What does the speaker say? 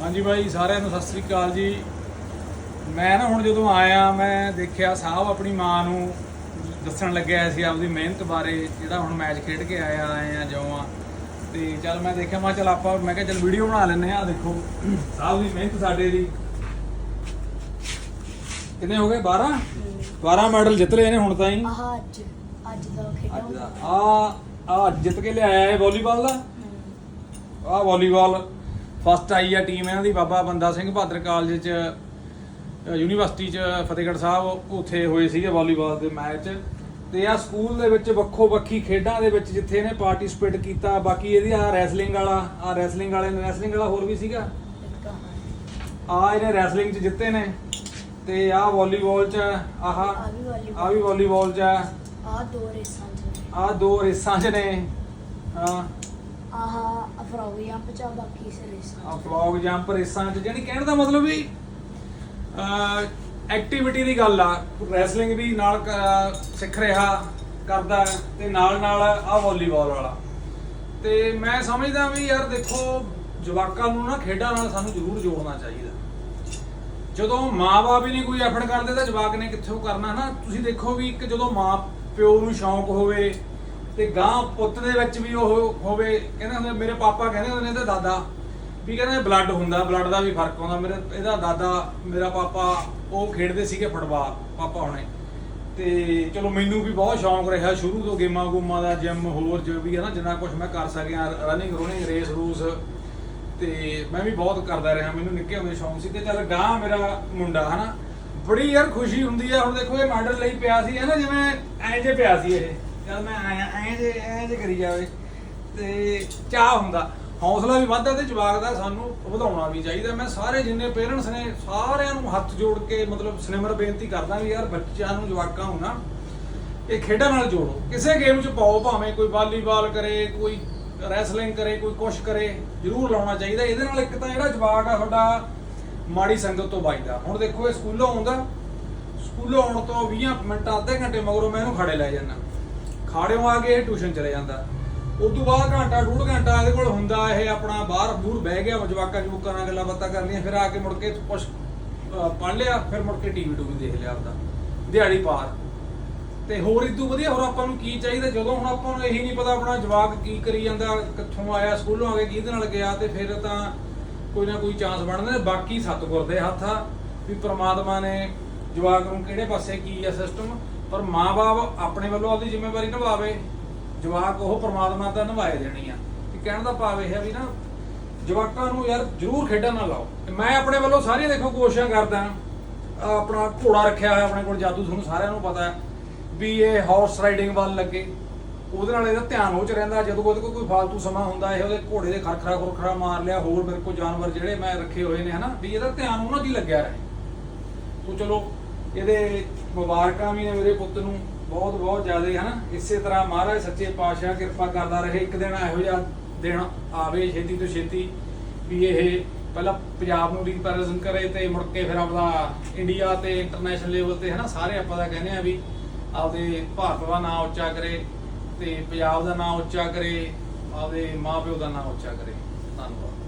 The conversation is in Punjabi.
ਹਾਂਜੀ ਬਾਈ ਸਾਰਿਆਂ ਨੂੰ ਸਤਿ ਸ੍ਰੀ ਅਕਾਲ ਜੀ। ਮੈਂ ਨਾ ਹੁਣ ਜਦੋਂ ਆਇਆ ਮੈਂ ਦੇਖਿਆ ਸਾਹਿਬ ਆਪਣੀ ਮਾਂ ਨੂੰ ਦੱਸਣ ਲੱਗਿਆ ਸੀ ਆਪਦੀ ਮਿਹਨਤ ਬਾਰੇ ਜਿਹੜਾ ਹੁਣ ਮੈਚ ਖੇਡ ਕੇ ਆਇਆ ਆਏ ਆ ਜਿਉਂ ਆ। ਤੇ ਚੱਲ ਮੈਂ ਦੇਖਿਆ ਮੈਂ ਚੱਲ ਆਪਾਂ ਮੈਂ ਕਿਹਾ ਚੱਲ ਵੀਡੀਓ ਬਣਾ ਲੈਂਦੇ ਆ ਦੇਖੋ ਸਾਹਿਬ ਦੀ ਮਿਹਨਤ ਸਾਡੇ ਦੀ। ਕਿੰਨੇ ਹੋ ਗਏ? 12 12 ਮੈਡਲ ਜਿੱਤ ਲਏ ਨੇ ਹੁਣ ਤਾਈਂ। ਆਹ ਅੱਜ ਅੱਜ ਦਾ ਖੇਡਾਂ ਆ ਆ ਜਿੱਤ ਕੇ ਲਿਆਇਆ ਹੈ ਵਾਲੀਬਾਲ ਦਾ? ਆ ਵਾਲੀਬਾਲ। ਫਸਟ ਆਈ ਆ ਟੀਮ ਇਹਨਾਂ ਦੀ ਬਾਬਾ ਬੰਦਾ ਸਿੰਘ ਬਹਾਦਰ ਕਾਲਜ ਚ ਯੂਨੀਵਰਸਿਟੀ ਚ ਫਤਿਹਗੜ੍ਹ ਸਾਹਿਬ ਉੱਥੇ ਹੋਏ ਸੀਗੇ ਵਾਲੀਬਾਲ ਦੇ ਮੈਚ ਤੇ ਆ ਸਕੂਲ ਦੇ ਵਿੱਚ ਵੱਖੋ ਵੱਖੀ ਖੇਡਾਂ ਦੇ ਵਿੱਚ ਜਿੱਥੇ ਇਹਨੇ ਪਾਰਟਿਸਿਪੇਟ ਕੀਤਾ ਬਾਕੀ ਇਹਦੀ ਆ ਰੈਸਲਿੰਗ ਵਾਲਾ ਆ ਰੈਸਲਿੰਗ ਵਾਲੇ ਨੇ ਰੈਸਲਿੰਗ ਵਾਲਾ ਹੋਰ ਵੀ ਸੀਗਾ? ਆ ਇਹਨੇ ਰੈਸਲਿੰਗ ਚ ਜਿੱਤੇ ਨੇ ਤੇ ਆ ਵਾਲੀਬਾਲ ਚ ਆਹ ਆ ਵੀ ਵਾਲੀ ਆ ਵੀ ਵਾਲੀਬਾਲ ਚ ਆ। ਆ ਦੋ ਰੇਸਾਂ ਚ ਆਹ ਦੋ ਰੇਸਾਂ ਚ ਨੇ ਹਾਂ। ਅਫਰੋਗੀਆਂ ਪਚਾ ਬਾਕੀ ਸੇ ਰੇਸਾਂ ਚ। ਫਲੌਗ ਜੰਪ ਰੇਸਾਂ ਚ ਜਾਨੀ ਕਹਿਣ ਦਾ ਮਤਲਬ ਵੀ ਐਕਟੀਵਿਟੀ ਦੀ ਗੱਲ ਆ। ਰੈਸਲਿੰਗ ਵੀ ਨਾਲ ਕ- ਸਿੱਖ ਰਿਹਾ, ਕਰਦਾ, ਤੇ ਨਾਲ ਨਾਲ ਆ ਵਾਲੀਬਾਲ ਵਾਲਾ। ਤੇ ਮੈਂ ਸਮਝਦਾ ਵੀ ਯਾਰ ਦੇਖੋ, ਜਵਾਕਾਂ ਨੂੰ ਨਾ ਖੇਡਾਂ ਨਾਲ ਸਾਨੂੰ ਜ਼ਰੂਰ ਜੋੜਨਾ ਚਾਹੀਦਾ। ਜਦੋਂ ਮਾਂ-ਬਾਪ ਹੀ ਨਹੀਂ ਕੋਈ ਐਫਰਟ ਕਰਦੇ, ਤਾਂ ਜਵਾਕ ਨੇ ਕਿੱਥੋਂ ਕਰਨਾ ਨਾ ਤੁਸੀਂ ਦੇਖੋ ਵੀ ਇੱਕ ਜਦੋਂ ਮਾਂ ਪਿਓ ਨੂੰ ਸ਼ੌਂਕ ਹੋਵੇ ਤੇ ਗਾਂ ਪੁੱਤ ਦੇ ਵਿੱਚ ਵੀ ਉਹ ਹੋਵੇ, ਕਹਿੰਦੇ ਹੁੰਦੇ, ਮੇਰੇ ਪਾਪਾ ਕਹਿੰਦੇ ਹੁੰਦੇ ਨੇ ਤੇ ਦਾਦਾ, ਵੀ ਕਹਿੰਦੇ ਬਲੱਡ ਹੁੰਦਾ ਬਲੱਡ ਦਾ ਵੀ ਫ਼ਰਕ ਆਉਂਦਾ, ਮੇਰੇ, ਇਹਦਾ ਦਾਦਾ, ਮੇਰਾ ਪਾਪਾ, ਉਹ ਖੇਡਦੇ ਸੀਗੇ ਫੁੱਟਬਾਲ ਪਾਪਾ ਹੁਣੇ। ਤੇ ਚਲੋ ਮੈਨੂੰ ਵੀ ਬਹੁਤ ਸ਼ੌਂਕ ਰਿਹਾ, ਸ਼ੁਰੂ ਤੋਂ ਗੇਮਾਂ ਗੂਮਾਂ ਦਾ ਜਿਮ ਹੋਰ ਜੋ ਵੀ ਹੈ ਨਾ, ਜਿੰਨਾ ਕੁਝ ਮੈਂ ਕਰ ਸਕਿਆ ਰਨਿੰਗ ਰੋਨਿੰਗ ਰੇਸ ਰੂਸ, ਤੇ ਮੈਂ ਵੀ ਬਹੁਤ ਕਰਦਾ ਰਿਹਾ, ਮੈਨੂੰ ਨਿੱਕੇ ਹੁੰਦੇ ਸ਼ੌਂਕ ਸੀ, ਤੇ ਚੱਲ ਗਾਂ ਮੇਰਾ ਮੁੰਡਾ, ਹਨਾ, ਬੜੀ ਯਾਰ ਖੁਸ਼ੀ ਹੁੰਦੀ ਆ ਹੁਣ ਦੇਖੋ ਇਹ ਮਾਡਲ ਲਈ ਪਿਆ ਸੀ ਹੈ ਨਾ ਜਿਵੇਂ ਐਂ ਜੇ ਪਿਆ ਸੀ ਇਹ। ਜਦ ਮੈਂ ਆਇਆ, ਐਂ ਜੇ ਐਂ ਜੇ ਕਰੀ ਜਾਵੇ ਤੇ ਚਾਹ ਹੁੰਦਾ। ਹੌਸਲਾ ਵੀ ਵੱਧਦਾ ਤੇ ਜਵਾਕ ਦਾ ਸਾਨੂੰ ਵਧਾਉਣਾ ਵੀ ਚਾਹੀਦਾ। ਮੈਂ ਸਾਰੇ ਜਿੰਨੇ ਪੇਰੈਂਟਸ ਨੇ ਸਾਰਿਆਂ ਨੂੰ ਹੱਥ ਜੋੜ ਕੇ ਮਤਲਬ ਸਿਨੇਮਰ ਬੇਨਤੀ ਕਰਦਾ ਵੀ ਯਾਰ ਬੱਚਿਆਂ ਨੂੰ, ਜਵਾਕਾਂ ਨੂੰ ਨਾ ਇਹ ਖੇਡਾਂ ਨਾਲ ਜੋੜੋ। ਕਿਸੇ ਗੇਮ 'ਚ ਪਾਓ ਭਾਵੇਂ ਕੋਈ ਵਾਲੀਬਾਲ ਕਰੇ, ਕੋਈ ਰੈਸਲਿੰਗ ਕਰੇ, ਕੋਈ ਕੁਛ ਕਰੇ, ਜ਼ਰੂਰ ਲਾਉਣਾ ਚਾਹੀਦਾ। ਇਹਦੇ ਨਾਲ ਇੱਕ ਤਾਂ ਜਿਹੜਾ ਜਵਾਕ ਆ ਤੁਹਾਡਾ ਮਾੜੀ ਸੰਗਤ ਤੋਂ ਬਚਦਾ ਹੁਣ ਦੇਖੋ ਇਹ ਸਕੂਲੋਂ ਆਉਂਦਾ। ਸਕੂਲੋਂ ਆਉਣ ਤੋਂ 20 ਮਿੰਟ, ਅੱਧੇ ਘੰਟੇ ਮਗਰੋਂ ਮੈਂ ਇਹਨੂੰ ਖੜੇ ਲੈ ਜਾਂਦਾ। ਖਾੜਿਓਂ ਆ ਕੇ ਇਹ ਟਿਊਸ਼ਨ ਚਲੇ ਜਾਂਦਾ। ਉਸ ਤੋਂ ਬਾਅਦ ਘੰਟਾ ਡੂਢ ਘੰਟਾ ਇਹਦੇ ਕੋਲ ਹੁੰਦਾ ਇਹ ਆਪਣਾ ਬਾਹਰ ਬੂਰ ਬਹਿ ਗਿਆ ਜਵਾਕਾਂ ਜਵੂਕਾਂ ਨਾਲ ਗੱਲਾਂ ਬਾਤਾਂ ਕਰਨੀਆਂ ਫਿਰ ਆ ਕੇ ਮੁੜ ਕੇ ਕੁਛ ਅਹ, ਪੜ੍ਹ ਲਿਆ ਫਿਰ ਮੁੜ ਕੇ ਟੀਵੀ ਟੂਵੀ ਦੇਖ ਲਿਆ ਆਪਦਾ ਦਿਹਾੜੀ ਪਾਰ। ਤੇ ਹੋਰ ਇਦੋਂ ਵਧੀਆ ਹੋਰ ਆਪਾਂ ਨੂੰ ਕੀ ਚਾਹੀਦਾ? ਜਦੋਂ ਹੁਣ ਆਪਾਂ ਨੂੰ ਇਹੀ ਨਹੀਂ ਪਤਾ ਆਪਣਾ ਜਵਾਕ ਕੀ ਕਰੀ ਜਾਂਦਾ ਕਿੱਥੋਂ ਆਇਆ ਸਕੂਲੋਂ ਆ ਕੇ ਕਿਹਦੇ ਨਾਲ ਗਿਆ ਤੇ ਫਿਰ ਤਾਂ ਕੋਈ ਨਾ ਕੋਈ ਚਾਂਸ ਬਣਦੇ ਨੇ ਬਾਕੀ ਸਤਿਗੁਰ ਦੇ ਹੱਥ ਆ ਵੀ ਪ੍ਰਮਾਤਮਾ ਨੇ ਜਵਾਕ ਨੂੰ ਕਿਹੜੇ ਪਾਸੇ ਕੀ ਆ ਸਿਸਟਮ ਪਰ ਮਾਪੇ ਆਪਣੇ ਵੱਲੋਂ ਆਪਦੀ ਜ਼ਿੰਮੇਵਾਰੀ ਨਿਭਾਵੇ, ਜਵਾਕ ਉਹ ਪ੍ਰਮਾਤਮਾ ਤਾਂ ਨਿਭਾਏ ਦੇਣੀ ਆ। ਕਿ ਕਹਿਣ ਦਾ ਭਾਵ ਇਹ ਹੈ ਵੀ ਨਾ, ਜਵਾਕਾਂ ਨੂੰ ਯਾਰ ਜ਼ਰੂਰ ਖੇਡਾਂ ਨਾਲ ਲਾਓ। ਮੈਂ ਆਪਣੇ ਵੱਲੋਂ ਸਾਰੀਆਂ ਦੇਖੋ ਕੋਸ਼ਿਸ਼ਾਂ ਕਰਦਾ ਆਪਣਾ ਘੋੜਾ ਰੱਖਿਆ ਹੋਇਆ ਆਪਣੇ ਕੋਲ ਜਾਦੂ, ਤੁਹਾਨੂੰ ਸਾਰਿਆਂ ਨੂੰ ਪਤਾ ਹੈ ਵੀ ਇਹ ਹਾਰਸ ਰਾਈਡਿੰਗ ਵੱਲ ਲੱਗੇ। ਉਹਦੇ ਨਾਲ ਇਹਦਾ ਧਿਆਨ ਉਹ ਚ ਰਹਿੰਦਾ, ਜਦੋਂ ਉਹਦੇ ਕੋਲ ਕੋਈ ਫालतू ਸਮਾਂ ਹੁੰਦਾ, ਇਹ ਉਹਦੇ ਘੋੜੇ ਦੇ ਖਰਖਰਾ ਖੁਰਖਰਾ ਮਾਰ ਲਿਆ, ਹੋਰ ਮੇਰੇ ਕੋਲ ਜਾਨਵਰ ਜਿਹੜੇ ਮੈਂ ਰੱਖੇ ਹੋਏ ਨੇ, ਹਨਾ? ਵੀ ਇਹਦਾ ਧਿਆਨ ਉਹਨਾਂ ਦੀ ਲੱਗਿਆ ਰਹੇ। ਤੋ ਚਲੋ ਇਹਦੇ ਮੁਬਾਰਕਾਂ ਵੀ ਨੇ ਮੇਰੇ ਪੁੱਤ ਨੂੰ, ਬਹੁਤ ਬਹੁਤ ਜ਼ਿਆਦਾ, ਹਨਾ? ਇਸੇ ਤਰ੍ਹਾਂ ਮਹਾਰਾਜ ਸੱਚੇ ਪਾਤਸ਼ਾਹ ਕਿਰਪਾ ਕਰਦਾ ਰਹੇ, ਇੱਕ ਦਿਨ ਇਹੋ ਜਿਹਾ ਦਿਨ ਆਵੇ ਛੇਤੀ ਤੋਂ ਛੇਤੀ ਵੀ ਇਹ ਪਹਿਲਾਂ ਪੰਜਾਬ ਨੂੰ ਰਿਪਰੈਜ਼ੈਂਟ ਕਰੇ ਤੇ ਮੁੜ ਕੇ ਫਿਰ ਆਪਦਾ ਇੰਡੀਆ ਤੇ ਇੰਟਰਨੈਸ਼ਨਲ ਲੈਵਲ ਤੇ, ਹਨਾ? ਸਾਰੇ ਆਪਾਂ ਦਾ ਕਹਿੰਦੇ ਆ ਵੀ ਆਪਦੇ ਭਾਰਤ ਦਾ ਨਾਮ ਉੱਚਾ ਕਰੇ ਤੇ ਪੰਜਾਬ ਦਾ ਨਾਮ ਉੱਚਾ ਕਰੇ, ਆਪਦੇ ਮਾਪਿਓ ਦਾ ਨਾਮ ਉੱਚਾ ਕਰੇ। ਧੰਨਵਾਦ।